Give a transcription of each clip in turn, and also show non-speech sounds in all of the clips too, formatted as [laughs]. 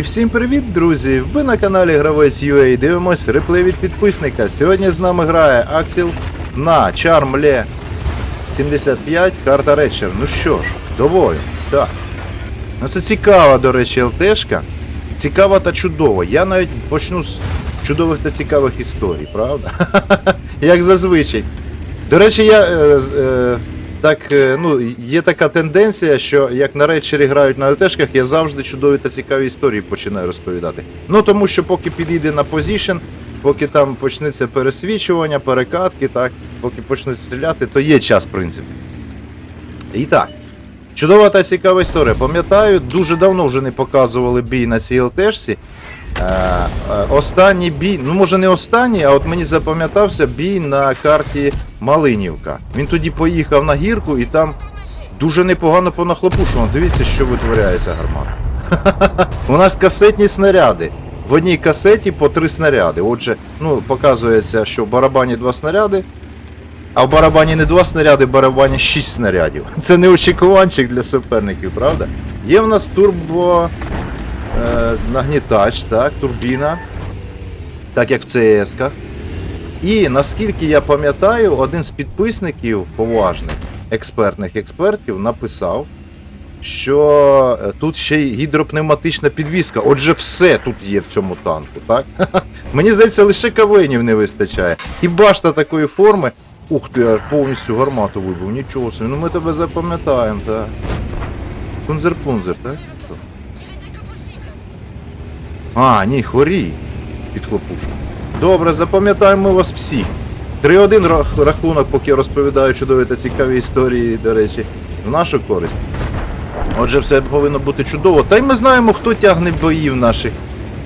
І всім привіт, друзі! Ви на каналі Гравець UA дивимось реплей від підписника. Сьогодні з нами грає Аксіл на Чармле 75, карта Речер. Ну що ж, доволі. Так. Ну це цікава, до речі, ЛТшка. Цікава та чудова. Я навіть почну з чудових та цікавих історій, правда? [laughs] Як зазвичай. До речі, я е, е, так, е, ну, є така тенденція, що як на речері грають на ЛТшках, я завжди чудові та цікаві історії починаю розповідати. Ну тому що поки підійде на позішн, поки там почнеться пересвічування, перекатки, так, поки почнуть стріляти, то є час, в принципі. І так. Чудова та цікава історія. Пам'ятаю, дуже давно вже не показували бій на цій ЛТшці. Е, е, останній бій, ну може не останній, а от мені запам'ятався бій на карті Малинівка. Він тоді поїхав на гірку і там дуже непогано понахлопушував. Дивіться, що витворяється гармата. [laughs] У нас касетні снаряди. В одній касеті по три снаряди. Отже, ну, показується, що в барабані два снаряди, а в барабані не два снаряди, в барабані шість снарядів. [laughs] Це не очікуванчик для суперників, правда? Є в нас турбо е, нагнітач, так, турбіна, так як в ЦС-ках. І наскільки я пам'ятаю, один з підписників поважних експертних експертів написав, що е, тут ще й гідропневматична підвіска. Отже, все тут є в цьому танку, так? [laughs] Мені здається, лише кавенів не вистачає. І башта такої форми. Ух ти, аж повністю гармату вибив, нічого собі. Ну ми тебе запам'ятаємо, так. Кунзер-пунзер, так? А, ні, хорі. Під хлопушку. Добре, запам'ятаємо вас всіх. 3-1 рахунок, поки я розповідаю чудові та цікаві історії, до речі, в нашу користь. Отже, все повинно бути чудово. Та й ми знаємо, хто тягне боїв наших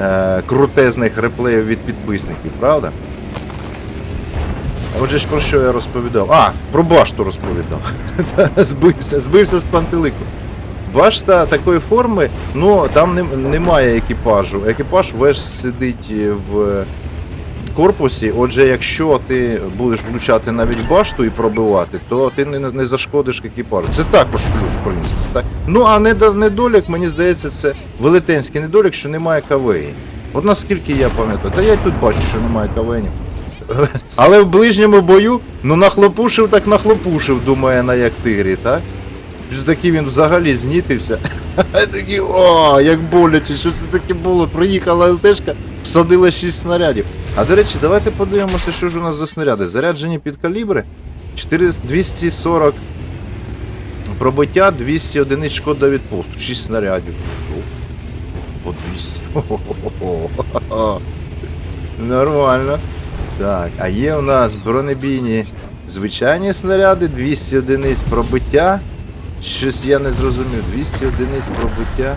е- крутезних реплеїв від підписників, правда? Отже ж про що я розповідав? А, про башту розповідав. [laughs] Збився, збився з пантелику. Башта такої форми, ну там нем- немає екіпажу. Екіпаж весь сидить в корпусі. Отже, якщо ти будеш влучати навіть башту і пробивати, то ти не, не зашкодиш екіпажу. Це також плюс, в принципі. Так? Ну а недо- недолік, мені здається, це велетенський недолік, що немає кавеї. От наскільки я пам'ятаю, та я тут бачу, що немає кавенів. [laughs] Але в ближньому бою, ну нахлопушив, так нахлопушив, думає на як тигрі, так? Такий він взагалі знітився. [laughs] Такий, о, як боляче, що це таке було? Приїхала ЛТшка, всадила 6 снарядів. А до речі, давайте подивимося, що ж у нас за снаряди. Заряджені під калібри 4, 240 пробиття, 200 одиниць шкода від посту, 6 снарядів. По 200. [laughs] Хо-хо-хо-хо. Нормально. Так, а є у нас бронебійні звичайні снаряди, 200 одиниць пробиття. Щось я не зрозумів. 200 одиниць пробиття.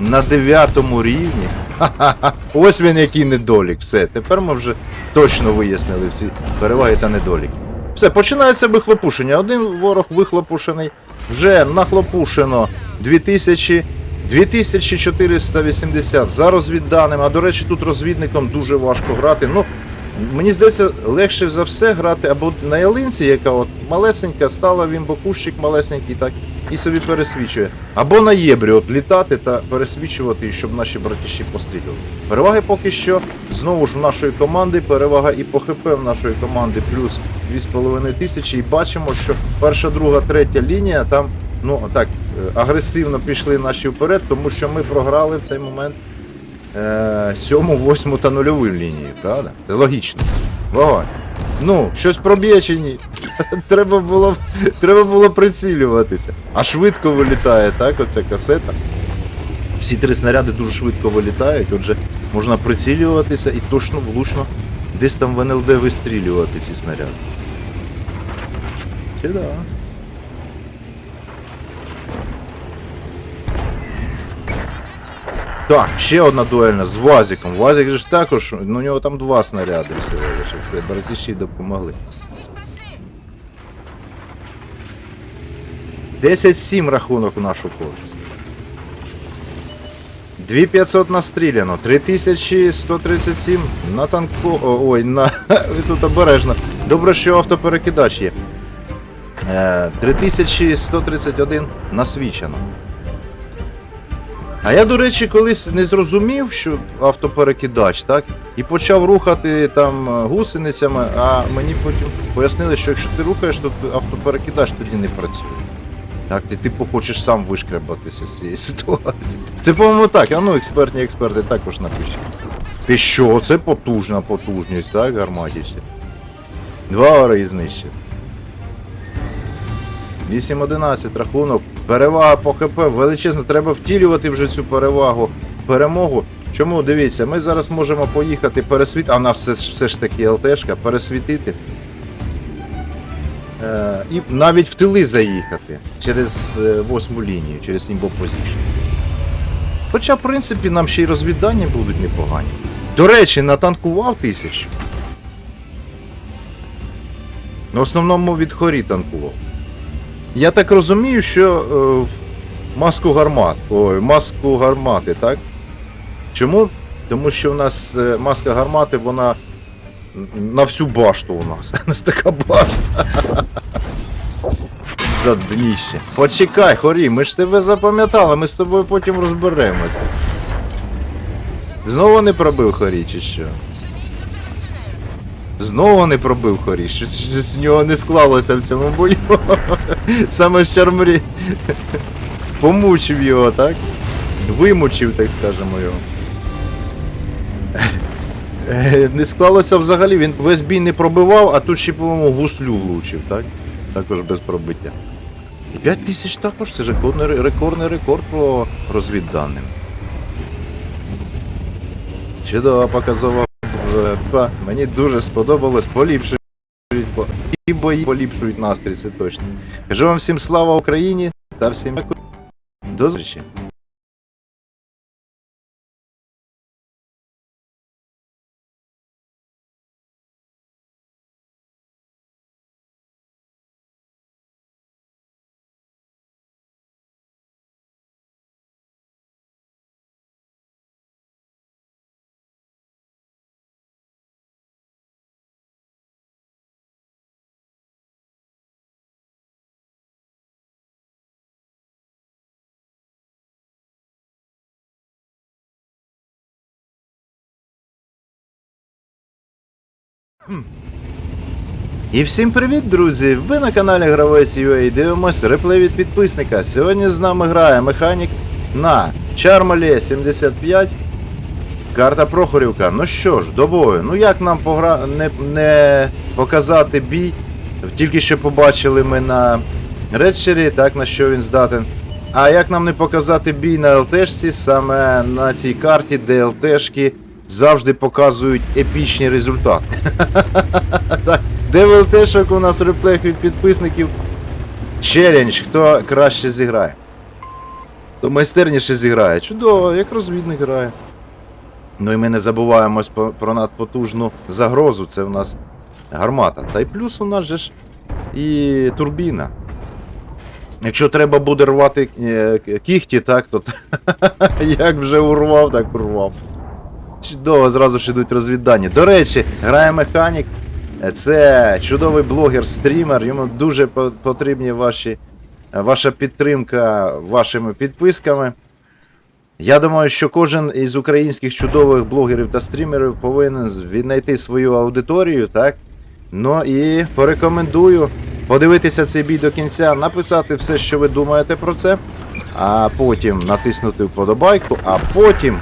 На 9 рівні. Ха-ха-ха. Ось він який недолік. Все, тепер ми вже точно вияснили всі переваги та недоліки. Все, починається вихлопушення. Один ворог вихлопушений. Вже нахлопушено 2000. 2480 за розвідданим. А до речі, тут розвідником дуже важко грати. Ну, мені здається, легше за все грати або на ялинці, яка от малесенька, стала він бокущик малесенький, так, і собі пересвічує. Або на єбрі от літати та пересвічувати, щоб наші братіші пострілювали. Переваги поки що знову ж в нашої команди, перевага і по ХП в нашої команди плюс 2,5 тисячі. І бачимо, що перша, друга, третя лінія там, ну так, е, агресивно пішли наші вперед, тому що ми програли в цей момент сьому, восьму та нульову лінію, правда? Це логічно. Вогонь. Ну, щось проб'є чи ні? [laughs] треба, було, треба було прицілюватися. А швидко вилітає, так, оця касета. Всі три снаряди дуже швидко вилітають, отже, можна прицілюватися і точно влучно десь там в НЛД вистрілювати ці снаряди. Чи да. Так, ще одна дуельна з Вазиком. Вазик же ж також, ну у нього там два снаряди всього лише. Братіші допомогли. 10-7 рахунок у нашу користь. 2500 настріляно, 3137 на танку. Ой, на. [laughs] Тут обережно. Добре, що автоперекидач є. Е, 3131 насвічено. А я, до речі, колись не зрозумів, що автоперекидач, так? І почав рухати там е, гусеницями, а мені потім пояснили, що якщо ти рухаєш, то автоперекидач тоді не працює. Так, ти типу хочеш сам вишкребатися з цієї [laughs] ситуації. Це, по-моєму, так, а ну експертні експерти також напишуть. Ти що, це потужна потужність, так, гарматіще? Два ори знищив. 8-11 рахунок. Перевага по ХП величезна. Треба втілювати вже цю перевагу. Перемогу. Чому дивіться, ми зараз можемо поїхати пересвіт. А в нас все, все ж таки ЛТшка, пересвітити. Е, і навіть в тили заїхати через е, восьму лінію, через Position. Хоча, в принципі, нам ще й розвідання будуть непогані. До речі, натанкував тисячу. В основному від хорі танкував. Я так розумію, що е, в маску гармат. Ой, маску гармати, так? Чому? Тому що у нас е, маска гармати, вона на всю башту у нас. [laughs] У нас така башта. [laughs] За дніще. Почекай, хорі, ми ж тебе запам'ятали, ми з тобою потім розберемося. Знову не пробив хорі, чи що? Знову не пробив хорі, щось, щось в нього не склалося в цьому бою. [laughs] Саме з чармрі. Помучив його, так? Вимучив, так скажемо його. Е, Не склалося взагалі, він весь бій не пробивав, а тут ще, по-моєму, гуслю влучив, так? Також без пробиття. І 5 тисяч також це рекордний, рекордний рекорд по розвідданим. Чудова показова ВП. Мені дуже сподобалось, поліпшують по- і бої поліпшують настрій, це точно. Кажу вам всім слава Україні та всім дякую. До зустрічі. І всім привіт, друзі! Ви на каналі Гравець UA дивимось реплей від підписника. Сьогодні з нами грає механік на Чармалі 75. Карта Прохорівка. Ну що ж, до бою. Ну як нам погра... не, не показати бій? Тільки що побачили ми на Редшері, так на що він здатен. А як нам не показати бій на ЛТшці, саме на цій карті, де ЛТшки завжди показують епічні результати. [laughs] Так, Де в у нас реплей від підписників? Челендж, хто краще зіграє. Хто майстерніше зіграє. Чудово, як розвідник грає. Ну і ми не забуваємось про надпотужну загрозу. Це в нас гармата. Та й плюс у нас же ж і турбіна. Якщо треба буде рвати е, кіхті, так, то [laughs] як вже урвав, так урвав. Чудово, зразу ж ідуть розвіддані. До речі, грає механік. Це чудовий блогер-стрімер. Йому дуже потрібні ваші, ваша підтримка вашими підписками. Я думаю, що кожен із українських чудових блогерів та стрімерів повинен віднайти свою аудиторію, так? Ну і порекомендую подивитися цей бій до кінця, написати все, що ви думаєте про це, а потім натиснути вподобайку, а потім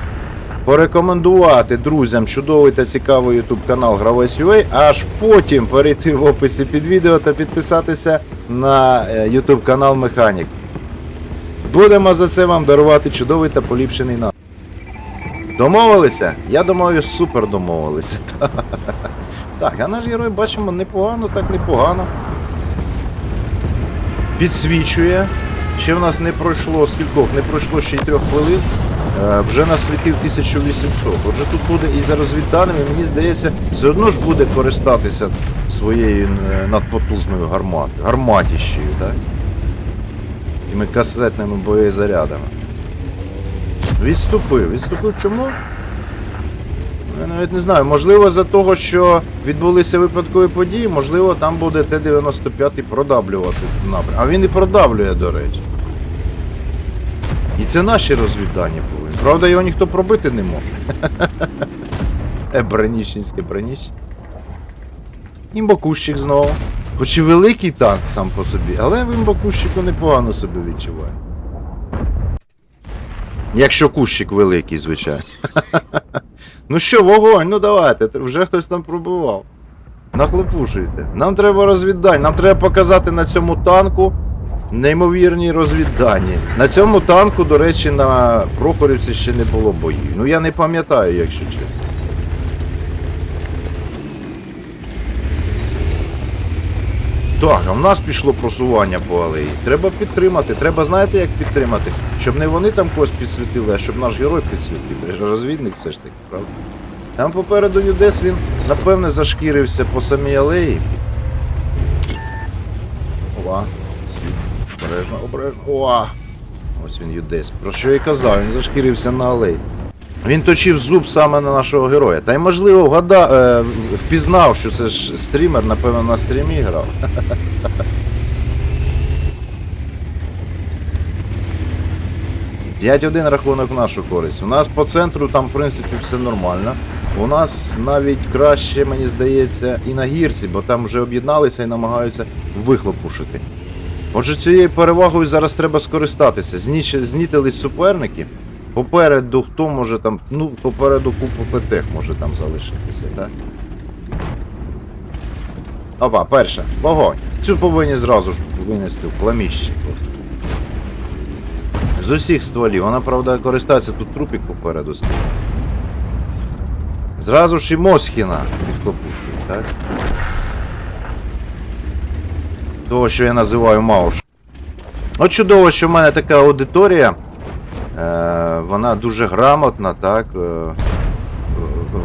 порекомендувати друзям чудовий та цікавий YouTube канал Гравець UA, аж потім перейти в описі під відео та підписатися на е, YouTube канал Механік. Будемо за це вам дарувати чудовий та поліпшений нам. Домовилися? Я думаю, супер домовилися. [laughs] Так, а наш герой бачимо непогано, так непогано. Підсвічує. Ще в нас не пройшло скількох, не пройшло ще й трьох хвилин. Е, вже насвітив 1800. Отже, тут буде і за розвідданими, мені здається, все одно ж буде користатися своєю е, надпотужною гарматою, гарматіщею, так? Тими касетними боєзарядами. Відступив. Відступив чому? Я навіть не знаю. Можливо, за того, що відбулися випадкові події, можливо, там буде Т-95 продавлювати напрям. А він і продавлює, до речі. І це наші розвіддані повинні. Правда, його ніхто пробити не може. [laughs] Е, броніщенське броніще. Імбокущик знову. Хоч і великий танк сам по собі, але в імбокущику непогано себе відчуває. Якщо кущик великий, звичайно. [laughs] ну що, вогонь, ну давайте, вже хтось там пробував. Нахлопушуйте. Нам треба розвіддань, нам треба показати на цьому танку неймовірні розвіддані. На цьому танку, до речі, на Прохорівці ще не було боїв. Ну я не пам'ятаю, якщо чесно. Так, а в нас пішло просування по алеї. Треба підтримати. Треба, знаєте, як підтримати? Щоб не вони там когось підсвітили, а щоб наш герой підсвітив. Розвідник все ж таки, правда? Там попереду Юдес він, напевне, зашкірився по самій алеї. Ова. Обережно, обережно. Ова! Ось він Юдес. Про що я казав, він зашкірився на алеї. Він точив зуб саме на нашого героя. Та й можливо вгада, е, впізнав, що це ж стрімер, напевно, на стрімі грав. П'ять один рахунок в нашу користь. У нас по центру там, в принципі, все нормально. У нас навіть краще, мені здається, і на гірці, бо там вже об'єдналися і намагаються вихлопушити. Отже, цією перевагою зараз треба скористатися. Зніч... Знітились суперники. Попереду хто може там, ну, попереду купу ПТ може там залишитися, так? Опа, перша, вогонь. Цю повинні зразу ж винести в пламіще. З усіх стволів. Вона, правда, користається тут трупік попереду стоїть. Зразу ж і Мосхіна підхлопушують, так? Того, що я називаю Мауш. От чудово, що в мене така аудиторія. Е, вона дуже грамотна, так. Е,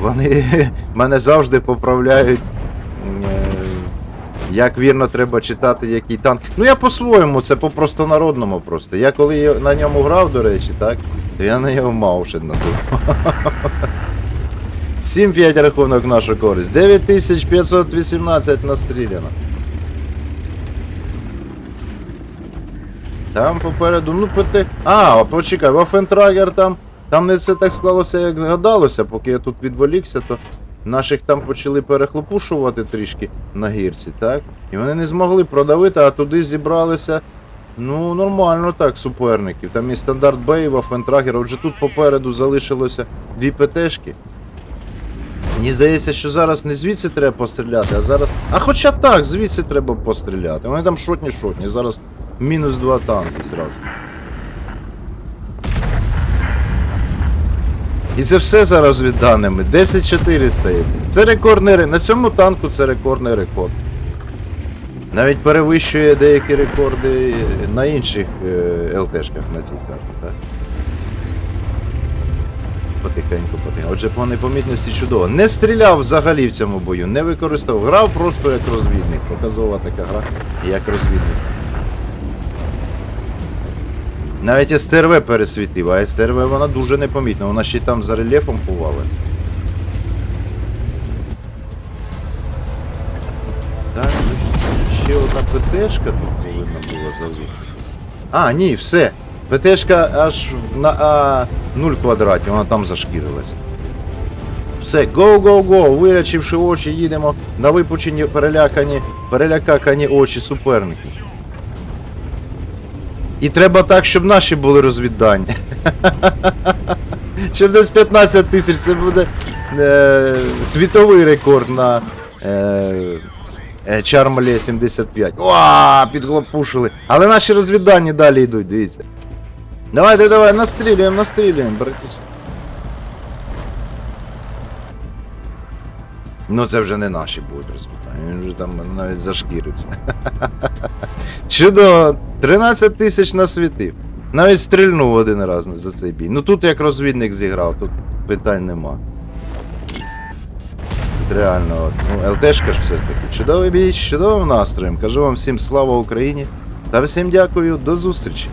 вони [laughs] мене завжди поправляють. Е, як вірно треба читати, який танк. Ну я по-своєму, це по простонародному просто. Я коли на ньому грав, до речі, так, то я на нього Маушен називав. [laughs] 7-5 рахунок нашу користь. 9518 настріляно. Там попереду, ну ПТ. А, почекай, Вафентрагер там. Там не все так склалося, як гадалося, поки я тут відволікся, то наших там почали перехлопушувати трішки на гірці, так? І вони не змогли продавити, а туди зібралися. Ну, нормально так, суперників. Там і стандарт Б, і Вафентрагер. Отже тут попереду залишилося дві ПТшки. Мені здається, що зараз не звідси треба постріляти, а зараз. А хоча так, звідси треба постріляти. Вони там шотні-шотні. Зараз мінус два танки зразу. І це все зараз даними. 10-4 стає. Це рекордний ре- На цьому танку це рекордний рекорд. Навіть перевищує деякі рекорди на інших е, ЛТшках на цій карті, так? Потихеньку, потихеньку. Отже, по непомітності чудово. Не стріляв взагалі в цьому бою, не використовував. Грав просто як розвідник. Показова така гра, як розвідник. Навіть СТРВ пересвітив, а СТРВ вона дуже непомітна, вона ще там за рельєфом ховалась. Так, ще одна ПТшка тут повинна була залишитися. А, ні, все. ПТшка аж на А0 квадраті, вона там зашкірилася. Все, go, вирячивши очі, їдемо на випучені перелякані, перелякакані очі суперників. І треба так, щоб наші були розвіддані. Щоб десь 15 тисяч це буде е, світовий рекорд на е, е, 75. О, підглопушили. Але наші розвіддані далі йдуть, дивіться. Давайте, давай, настрілюємо, настрілюємо, братіч. Ну це вже не наші будуть розвіддані. Він вже там навіть зашкірився. [laughs] Чудово! 13 тисяч насвітив. Навіть стрільнув один раз за цей бій. Ну тут як розвідник зіграв, тут питань нема. Реально, от, ну, ЛТшка ж все-таки. Чудовий бій, чудовим настроєм. Кажу вам всім слава Україні та всім дякую, до зустрічі.